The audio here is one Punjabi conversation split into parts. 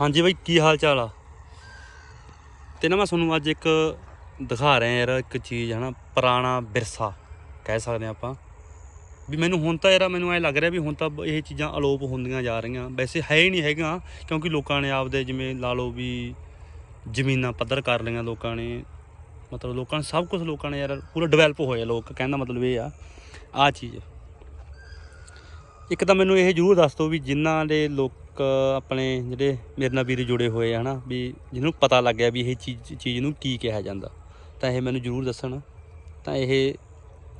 ਹਾਂਜੀ ਬਾਈ, ਕੀ ਹਾਲ ਚਾਲ ਆ? ਤੇ ਨਾ ਮੈਂ ਤੁਹਾਨੂੰ ਅੱਜ ਇੱਕ ਦਿਖਾ ਰਿਹਾ ਯਾਰ, ਇੱਕ ਚੀਜ਼ ਹਨਾ ਪੁਰਾਣਾ ਵਿਰਸਾ, ਕਹਿ ਸਕਦੇ ਹਾਂ ਆਪਾਂ। ਵੀ ਮੈਨੂੰ ਹੁਣ ਤਾਂ ਯਾਰ, ਮੈਨੂੰ ਐ ਲੱਗ ਰਿਹਾ ਵੀ ਹੁਣ ਤਾਂ ਇਹ ਚੀਜ਼ਾਂ ਅਲੋਪ ਹੁੰਦੀਆਂ ਜਾ ਰਹੀਆਂ। ਵੈਸੇ ਹੈ ਹੀ ਨਹੀਂ ਹੈਗਾ ਕਿਉਂਕਿ ਲੋਕਾਂ ਨੇ ਆਪਦੇ ਜਿਵੇਂ ਲਾ ਲਓ ਵੀ ਜ਼ਮੀਨਾਂ ਪੱਧਰ ਕਰ ਲਈਆਂ ਲੋਕਾਂ ਨੇ। ਮਤਲਬ ਲੋਕਾਂ ਨੇ ਸਭ ਕੁਝ ਲੋਕਾਂ ਨੇ ਯਾਰ, ਪੂਰਾ ਡਿਵੈਲਪ ਹੋਏ ਲੋਕ ਕਹਿੰਦਾ ਮਤਲਬ ਇਹ ਆ। ਆ ਚੀਜ਼। ਇੱਕ ਤਾਂ ਮੈਨੂੰ ਇਹ ਜ਼ਰੂਰ ਦੱਸ ਦਿਓ ਵੀ ਜਿਨ੍ਹਾਂ ਦੇ ਲੋਕ ਆਪਣੇ ਜਿਹੜੇ ਮੇਰੇ ਨਾਲ ਵੀਰ ਜੁੜੇ ਹੋਏ ਆ ਹਨਾ, ਵੀ ਜਿਹਨੂੰ ਪਤਾ ਲੱਗ ਗਿਆ ਵੀ ਇਹ ਚੀਜ਼ ਚੀਜ਼ ਨੂੰ ਕੀ ਕਿਹਾ ਜਾਂਦਾ, ਤਾਂ ਇਹ ਮੈਨੂੰ ਜ਼ਰੂਰ ਦੱਸਣ। ਤਾਂ ਇਹ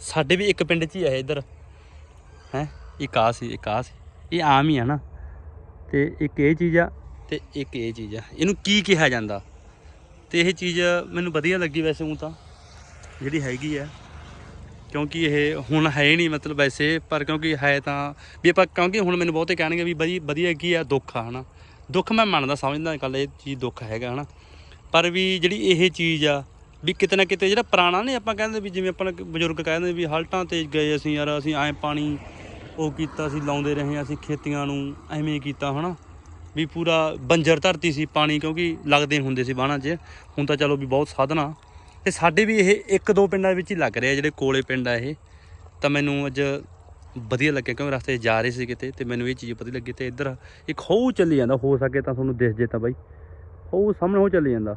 ਸਾਡੇ ਵੀ ਇੱਕ ਪਿੰਡ 'ਚ ਹੀ ਆ ਇਹ ਇੱਧਰ। ਹੈ? ਇੱਕ ਆ ਸੀ, ਇੱਕ ਆ ਸੀ। ਇਹ ਆਮ ਹੀ ਆ ਨਾ। ਤੇ ਇੱਕ ਇਹ ਚੀਜ਼ ਆ, ਤੇ ਇੱਕ ਇਹ ਚੀਜ਼ ਆ। ਇਹਨੂੰ ਕੀ ਕਿਹਾ ਜਾਂਦਾ? ਤੇ ਇਹ ਚੀਜ਼ ਮੈਨੂੰ ਵਧੀਆ ਲੱਗੀ ਵੈਸੇ ਉਹ ਤਾਂ। ਜਿਹੜੀ ਹੈਗੀ ਆ। ਕਿਉਂਕਿ ਇਹ ਹੁਣ ਹੈ ਨਹੀਂ ਮਤਲਬ ਵੈਸੇ, ਪਰ ਕਿਉਂਕਿ ਹੈ ਤਾਂ, ਵੀ ਆਪਾਂ ਕਿਉਂਕਿ ਹੁਣ ਮੈਨੂੰ ਬਹੁਤੇ ਕਹਿਣਗੇ ਵੀ ਵਧੀ ਵਧੀਆ ਕੀ ਆ ਦੁੱਖ ਆ, ਹਨਾ। ਦੁੱਖ ਮੈਂ ਮੰਨਦਾ, ਸਮਝਦਾ ਗੱਲ, ਇਹ ਚੀਜ਼ ਦੁੱਖ ਹੈਗਾ, ਹਨਾ। ਪਰ ਵੀ ਜਿਹੜੀ ਇਹ ਚੀਜ਼ ਆ, ਵੀ ਕਿਤੇ ਨਾ ਕਿਤੇ ਜਿਹੜਾ ਪੁਰਾਣਾ ਨੇ ਆਪਾਂ ਕਹਿੰਦੇ ਵੀ ਜਿਵੇਂ ਆਪਾਂ ਬਜ਼ੁਰਗ ਕਹਿੰਦੇ ਵੀ ਹਲਟਾਂ ਤੇ ਗਏ ਅਸੀਂ ਯਾਰ, ਅਸੀਂ ਐਂ ਪਾਣੀ ਉਹ ਕੀਤਾ ਸੀ ਲਾਉਂਦੇ ਰਹੇ ਅਸੀਂ ਖੇਤੀਆਂ ਨੂੰ, ਐਵੇਂ ਕੀਤਾ, ਹਨਾ। ਵੀ ਪੂਰਾ ਬੰਜਰ ਧਰਤੀ ਸੀ ਪਾਣੀ, ਕਿਉਂਕਿ ਲੱਗਦੇ ਹੁੰਦੇ ਸੀ ਬਾਣਾ 'ਚ। ਹੁਣ ਤਾਂ ਚਲੋ ਵੀ ਬਹੁਤ ਸਾਧਨ ਤੇ ਸਾਡੇ ਵੀ ਇਹ ਇੱਕ ਦੋ ਪਿੰਡਾਂ ਵਿੱਚ ਹੀ ਲੱਗ ਰਿਹਾ ਜਿਹੜੇ ਕੋਲੇ ਪਿੰਡ ਆ ਇਹ। ਤਾਂ ਮੈਨੂੰ ਅੱਜ ਵਧੀਆ ਲੱਗਿਆ ਕਿਉਂਕਿ ਰਸਤੇ ਜਾ ਰਹੇ ਸੀ ਕਿਤੇ ਤੇ ਮੈਨੂੰ ਇਹ ਚੀਜ਼ ਪਤਾ ਲੱਗੀ ਤੇ ਇੱਧਰ ਇੱਕ ਹੋਊ ਚੱਲੀ ਜਾਂਦਾ, ਹੋ ਸਕੇ ਤਾਂ ਤੁਹਾਨੂੰ ਦਿਸ ਜੇ ਤਾਂ ਬਾਈ। ਹੋਊ ਸਾਹਮਣੇ ਹੋ ਚੱਲੀ ਜਾਂਦਾ।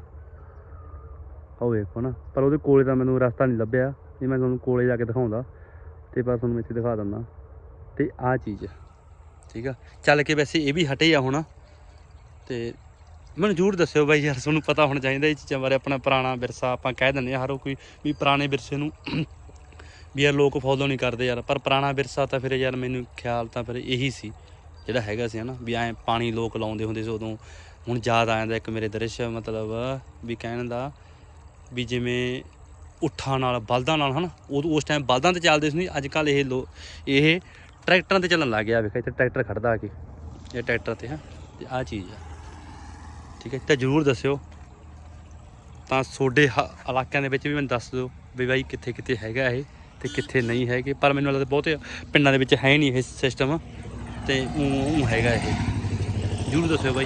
ਹੋ ਵੇਖੋ ਨਾ, ਪਰ ਉਹਦੇ ਕੋਲੇ ਤਾਂ ਮੈਨੂੰ ਰਸਤਾ ਨਹੀਂ ਲੱਭਿਆ ਜੇ ਮੈਂ ਤੁਹਾਨੂੰ ਕੋਲੇ ਜਾ ਕੇ ਦਿਖਾਉਂਦਾ। ਤੇ ਬਸ ਤੁਹਾਨੂੰ ਇੱਥੇ ਦਿਖਾ ਦਿੰਦਾ। ਤੇ ਆਹ ਚੀਜ਼, ਠੀਕ ਆ? ਚੱਲ ਕੇ ਵੈਸੇ ਇਹ ਵੀ ਹਟੇ ਆ ਹੁਣ। ਤੇ ਮੈਨੂੰ ਜ਼ਰੂਰ ਦੱਸਿਓ ਬਾਈ ਯਾਰ, ਤੁਹਾਨੂੰ ਪਤਾ ਹੋਣਾ ਚਾਹੀਦਾ ਇਹ ਚੀਜ਼ਾਂ ਬਾਰੇ, ਆਪਣਾ ਪੁਰਾਣਾ ਵਿਰਸਾ ਆਪਾਂ ਕਹਿ ਦਿੰਦੇ ਆ ਹਰ ਕੋਈ ਵੀ ਪੁਰਾਣੇ ਵਿਰਸੇ ਨੂੰ ਵੀ ਯਾਰ ਲੋਕ ਫੋਲੋ ਨਹੀਂ ਕਰਦੇ ਯਾਰ, ਪਰ ਪੁਰਾਣਾ ਵਿਰਸਾ ਤਾਂ ਫਿਰ ਯਾਰ ਮੈਨੂੰ ਖਿਆਲ ਤਾਂ ਫਿਰ ਇਹੀ ਸੀ, ਜਿਹੜਾ ਹੈਗਾ ਸੀ ਹਨਾ, ਵੀ ਐਂ ਪਾਣੀ ਲੋਕ ਲਾਉਂਦੇ ਹੁੰਦੇ ਸੀ ਉਦੋਂ। ਹੁਣ ਯਾਦ ਆ ਜਾਂਦਾ ਇੱਕ ਮੇਰੇ ਦ੍ਰਿਸ਼, ਮਤਲਬ ਵੀ ਕਹਿਣ ਦਾ ਵੀ ਜਿਵੇਂ ਉੱਠਾਂ ਨਾਲ, ਬਲਦਾਂ ਨਾਲ ਹਨਾ, ਉਦੋਂ ਉਸ ਟਾਈਮ ਬਲਦਾਂ ਤੇ ਚੱਲਦੇ ਸੀ ਅੱਜ ਕੱਲ ਇਹ ਲੋ, ਇਹ ਟਰੈਕਟਰਾਂ ਤੇ ਚੱਲਣ ਲੱਗ ਗਿਆ, ਵੇਖ ਇੱਥੇ ਟਰੈਕਟਰ ਖੜਦਾ ਆ ਕੇ, ਇਹ ਟਰੈਕਟਰ ਤੇ ਹਾਂ, ਤੇ ਆਹ ਚੀਜ਼ ਆ। ਠੀਕ ਹੈ ਤਾਂ ਜਰੂਰ ਦੱਸਿਓ। ਤਾਂ ਤੁਹਾਡੇ ਹ- ਇਲਾਕਿਆਂ ਦੇ ਵਿੱਚ ਵੀ ਮੈਨੂੰ ਦੱਸ ਦਿਓ ਵੀ ਬਾਈ ਕਿੱਥੇ ਕਿੱਥੇ ਹੈਗਾ ਇਹ ਤੇ ਕਿੱਥੇ ਨਹੀਂ ਹੈਗੇ। ਪਰ ਮੈਨੂੰ ਲੱਗਦਾ ਬਹੁਤੇ ਪਿੰਡਾਂ ਦੇ ਵਿੱਚ ਹੈ ਨਹੀਂ ਇਹ ਸਿਸਟਮ ਤੇ ਉਹ ਹੈਗਾ ਇਹ। ਜਰੂਰ ਦੱਸਿਓ ਬਾਈ।